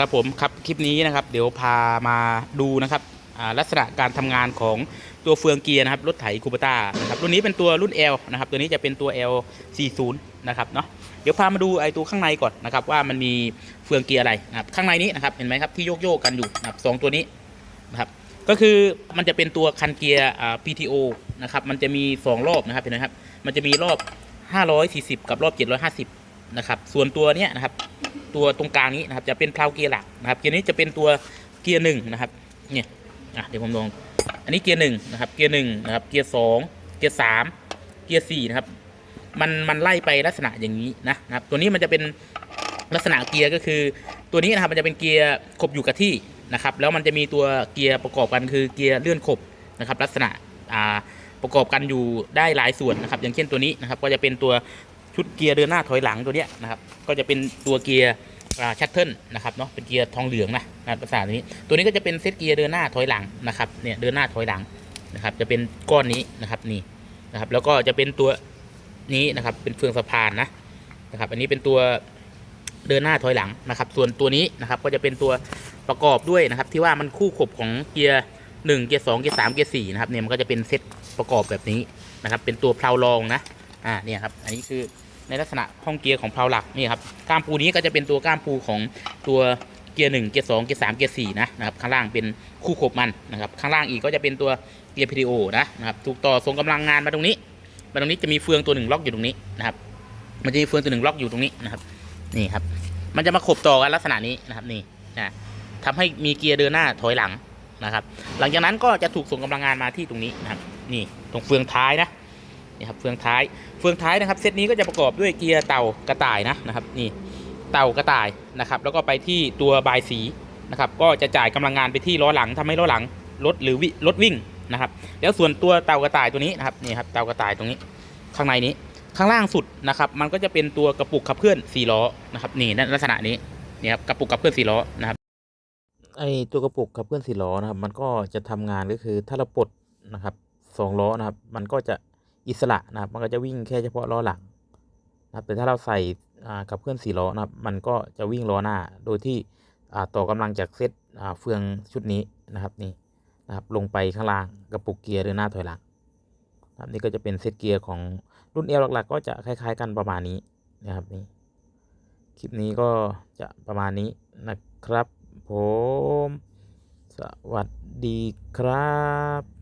ครับผมครับคลิปนี้นะครับ เดี๋ยวพามาดูนะครับลักษณะการทำงานของตัวเฟืองเกียร์นะครับรถไถคูปต้านะครับรุ่นนี้เป็นตัวรุ่น L นะครับตัวนี้จะเป็นตัว L 40นะครับเนาะเดี๋ยวพามาดูไอ้ตัวข้างในก่อนนะครับว่ามันมีเฟืองเกียร์อะไรนะครับข้างในนี้นะครับเห็นไหมครับที่โยกโยกๆกันอยู่นะครับสองตัวนี้นะครับก็คือมันจะเป็นตัวคันเกียร์ PTO นะครับมันจะมีสองรอบนะครับเห็นไหมครับมันจะมีรอบ 540 กับรอบ 750นะครับส่วนตัวเนี้ยนะครับ ตัวตรงกลางนี้นะครับจะเป็นเพลาเกียร์หลักนะครับเกียร์นี้จะเป็นตัวเกียร์หนึ่งนะครับเนี่ยอะเดี๋ยวผมลองอันนี้เกียร์หนึ่งนะครับเกียร์หนึ่งนะครับเกียร์สองเกียร์สามเกียร์สี่นะครับมันมันไล่ไปลักษณะอย่างนี้นะนะครับตัวนี้มันจะเป็นลักษณะเกียร์ก็คือ ตัวนี้นะครับมันจะเป็นเกียร์ขบอยู่กับที่นะครับแล้วมันจะมีตัวเกียร์ประกอบกันคือเกียร์เลื่อนขบนะครับลักษณะอ่าประกอบกันอยู่ได้หลายส่วนนะครับ อย่างเช่นตัวนี้นะครับก็จะเป็นตัว ชุดเกียร์เดินหน้าถอยหลังตัวเนี้ยนะครับก็จะเป็นตัวเกียร์ชัตเทิลนะครับเนาะเป็นเกียร์ทองเหลืองนะนะภาษานี้ ตัวนี้ก็จะเป็นเซตเกียร์เดินหน้าถอยหลังนะครับเนี่ยเดินหน้าถอยหลังนะครับ จะเป็นก้อนนี้นะครับนี่นะครับ แล้วก็จะเป็นตัวนี้นะครับเป็นเฟืองสะพานนะนะครับ อันนี้เป็นตัวเดินหน้าถอยหลังนะครับ ส่วนตัวนี้นะครับก็จะเป็นตัวประกอบด้วยนะครับ ที่ว่ามันคู่ขบของเกียร์หนึ่งเกียร์สองเกียร์สามเกียร์สี่นะครับเนี่ยมันก็จะเป็นเซตประกอบแบบนี้นะครับ เป็นตัวเพลารองนะ อ่าเนี่ยครับ อันนี้คือในลักษณะห้องเกียร์ของเพลาหลักนี่ครับก้ามปูนี้ก็จะเป็นตัวก้ามปูของตัวเกียร์หนึ่งเกียร์สองเกียร์สามเกียร์สี่นะนะครับข้างล่างเป็นคู่ขบมันนะครับข้างล่างอีกก็จะเป็นตัวเกียร์ PTO นะนะครับถูกต่อส่งกำลังงานมาตรงนี้มาตรงนี้จะมีเฟืองตัวหนึ่งล็อกอยู่ตรงนี้นะครับมันจะมีเฟืองตัวหนึ่งล็อกอยู่ตรงนี้นะครับนี่ครับมันจะมาขบต่อกันลักษณะนี้นะครับนี่นะทำให้มีเกียร์เดินหน้าถอยหลังนะครับ หลังจากนั้นก็จะถูกส่งกำลังงานมาที่ตรงนี้นะครับนี่ตรงเฟืองท้ายนะ นี่ครับเฟืองท้ายเฟืองท้ายนะครับเซตนี้ก็จะประกอบด้วยเกียร์เต่ากระต่ายนะนะครับนี่เต่ากระต่ายนะครับแล้วก็ไปที่ตัวบายสีนะครับก็จะจ่ายกำลังงานไปที่ล้อหลังทำให้ล้อหลังรถหรือวิรถวิ่งนะครับแล้วส่วนตัวเต่ากระต่ายตัวนี้นะครับนี่ครับเต่ากระต่ายตรงนี้ข้างในนี้ข้างล่างสุดนะครับมันก็จะเป็นตัวกระปุกขับเคลื่อนสี่ล้อนะครับนี่ลักษณะนี้นี่ครับกระปุกขับเคลื่อนสี่ล้อนะครับไอตัวกระปุกขับเคลื่อนสี่ล้อนะครับมันก็จะทำงานก็คือถ้าเราปลดนะครับสองล้อนะครับมันก็จะ อิสระนะครับ มันก็จะวิ่งแค่เฉพาะล้อหลังนะครับแต่ถ้าเราใส่อ่าขับเคลื่อนสี่ล้อนะครับ มันก็จะวิ่งล้อหน้า โดยที่ต่อกำลังจากเซตเฟืองชุดนี้นะครับนี่นะครับ ลงไปข้างล่างกระปุกเกียร์เดินหน้าถอยหลังนะครับนี่ก็จะเป็นเซตเกียร์ของรุ่นเอลหลักๆ ก็จะคล้าย ๆ กันประมาณนี้นะครับนี่คลิปนี้ก็จะประมาณนี้นะครับผม สวัสดีครับ